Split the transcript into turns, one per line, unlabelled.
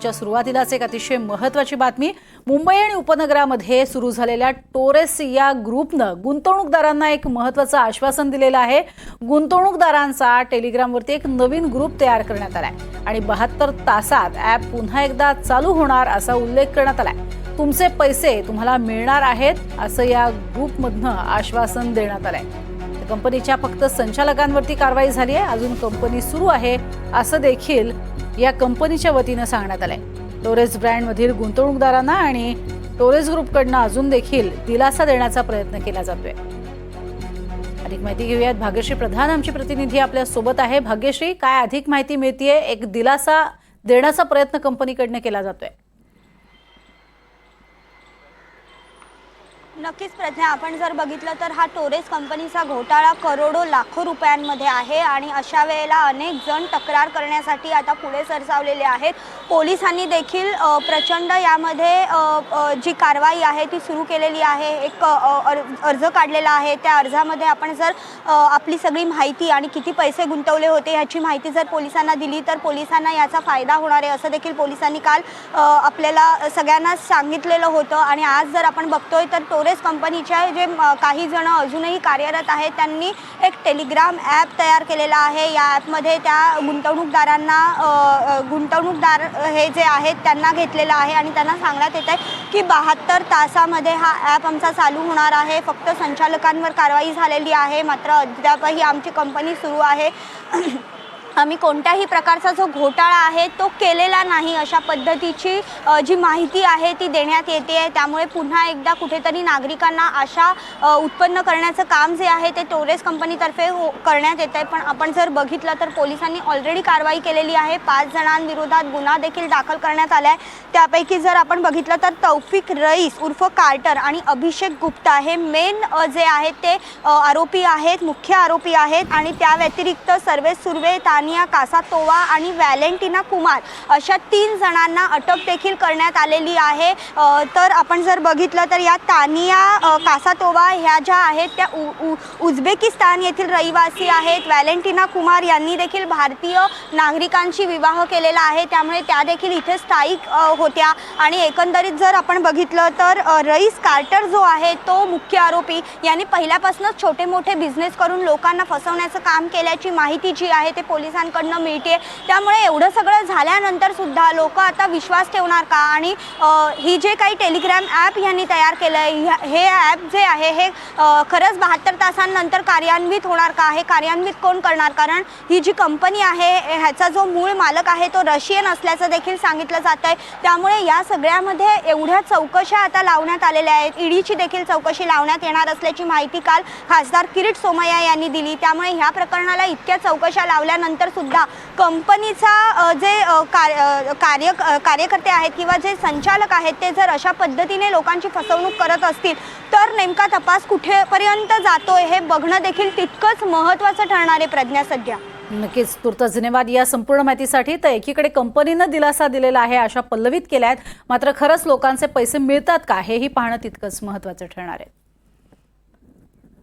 च्या सुरुवातीलाच एक अतिशय महत्वाची बातमी मुंबई आणि उपनगरामध्ये सुरू झालेल्या टोरेस या ग्रुपनं गुंतवणूकदारांना एक महत्वाचं आश्वासन दिलेलं आहे. गुंतवणूकदारांचा टेलिग्रामवरती एक नवीन ग्रुप तयार करण्यात आलाय आणि बहात्तर तासात ॲप पुन्हा एकदा चालू होणार असा उल्लेख करण्यात आलाय. तुमचे पैसे तुम्हाला मिळणार आहेत असं या ग्रुपमधनं आश्वासन देण्यात आलंय. कंपनीच्या फक्त संचालकांवरती कारवाई झाली आहे अजून कंपनी सुरू आहे असं देखील या कंपनीच्या वतीनं सांगण्यात आलंय. टोरेस ब्रँडमधील गुंतवणूकदारांना आणि टोरेस ग्रुपकडनं अजून देखील दिलासा देण्याचा प्रयत्न केला जातोय. अधिक माहिती घेऊयात. भाग्यश्री प्रधान आमची प्रतिनिधी आपल्यासोबत आहे. भाग्यश्री काय अधिक माहिती मिळतीये? एक दिलासा देण्याचा प्रयत्न कंपनीकडनं केला जातोय.
नक्कीच प्रज्ञा. आपण जर बघितलं तर हा टोरेस कंपनीचा घोटाळा करोडो लाखो रुपयांमध्ये आहे आणि अशा वेळेला अनेक जण तक्रार करण्यासाठी आता पुढे सरसावलेले आहेत. पोलिसांनी देखील प्रचंड यामध्ये जी कारवाई आहे ती सुरू केलेली आहे. एक अर्ज काढलेला आहे. त्या अर्जामध्ये आपण जर आपली सगळी माहिती आणि किती पैसे गुंतवले होते ह्याची माहिती जर पोलिसांना दिली तर पोलिसांना याचा फायदा होणार आहे असं देखील पोलिसांनी काल आपल्याला सगळ्यांना सांगितलेलं होतं. आणि आज जर आपण बघतोय तर टोरेस कंपनीच्या जे काही जण अजूनही कार्यरत आहेत त्यांनी एक टेलिग्राम ॲप तयार केलेला आहे. या ॲपमध्ये त्या गुंतवणूकदारांना गुंतवणूकदार हे जे आहेत त्यांना घेतलेलं आहे आणि त्यांना सांगण्यात येत आहे की बहात्तर तासामध्ये हा ॲप आमचा चालू होणार आहे. फक्त संचालकांवर कारवाई झालेली आहे. मात्र अद्यापही आमची कंपनी सुरू आहे. आम्ही कोणत्याही प्रकारचा जो घोटाळा आहे तो केलेला नाही अशा पद्धतीची जी माहिती आहे ती देण्यात येते आहे. त्यामुळे पुन्हा एकदा कुठेतरी नागरिकांना आशा उत्पन्न करण्याचं काम जे आहे ते टोरेस कंपनीतर्फे हो करण्यात येत आहे. पण आपण जर बघितलं तर पोलिसांनी ऑलरेडी कारवाई केलेली आहे. पाच जणांविरोधात गुन्हा देखील दाखल करण्यात आला आहे त्यापैकी जर आपण बघितलं तर तौफिक रईस उर्फ कार्टर आणि अभिषेक गुप्ता हे मेन जे आहेत ते आरोपी आहेत मुख्य आरोपी आहेत. आणि त्या व्यतिरिक्त सर्वे सुर्वे तानिया कासातोवा आणि व्हॅलेंटिना कुमार अशा तीन जणांना अटक देखील करण्यात आलेली आहे. तर आपण जर बघितलं तर या तानिया कासातोवा ह्या ज्या आहेत त्या उ, उ, उझबेकिस्तान येथील रहिवासी आहेत. व्हॅलेंटिना कुमार यांनी देखील भारतीय नागरिकांशी विवाह केलेला आहे. त्यामुळे त्या देखील इथे स्थायिक होत्या. आणि एकंदरीत जर आपण बघितलं तर रईस कार्टर जो आहे तो मुख्य आरोपी यांनी पहिल्यापासूनच छोटे मोठे बिझनेस करून लोकांना फसवण्याचं काम केल्याची माहिती जी आहे ते पोलीस पोलिसांकडनं मिळते त्यामुळे एवढं सगळं झाल्यानंतर सुद्धा लोक आता विश्वास ठेवणार का? आणि ही जे काही टेलिग्राम ॲप यांनी तयार केलं आहे हे ॲप जे आहे हे खरंच बहात्तर तासांनंतर कार्यान्वित होणार का? हे कार्यान्वित कोण करणार? कारण ही जी कंपनी आहे ह्याचा जो मूळ मालक आहे तो रशियन असल्याचं देखील सांगितलं जात आहे त्यामुळे या सगळ्यामध्ये एवढ्या चौकशा आता लावण्यात आलेल्या आहेत. ईडीची देखील चौकशी लावण्यात येणार असल्याची माहिती काल खासदार किरीट सोमय्या यांनी दिली. त्यामुळे ह्या प्रकरणाला इतक्या चौकशा लावल्यानंतर सुद्धा कंपनीचा जे कार्य कार्य कार्यकर्ते आहेत किंवा जे संचालक आहेत ते जर अशा पद्धतीने लोकांची फसवणूक करत असतील तर नेमका तपास कुठेपर्यंत जातोय हे बघणं देखील तितकंच महत्त्वाचं ठरणार आहे प्रज्ञा सध्या.
नक्कीच तुर्तास धन्यवाद या संपूर्ण माहितीसाठी तर एकीकडे कंपनीनं दिलासा दिलेला आहे अशा पल्लवित केल्या आहेत मात्र खरंच लोकांचे पैसे मिळतात का हेही पाहणं तितकंच महत्त्वाचं ठरणार आहे.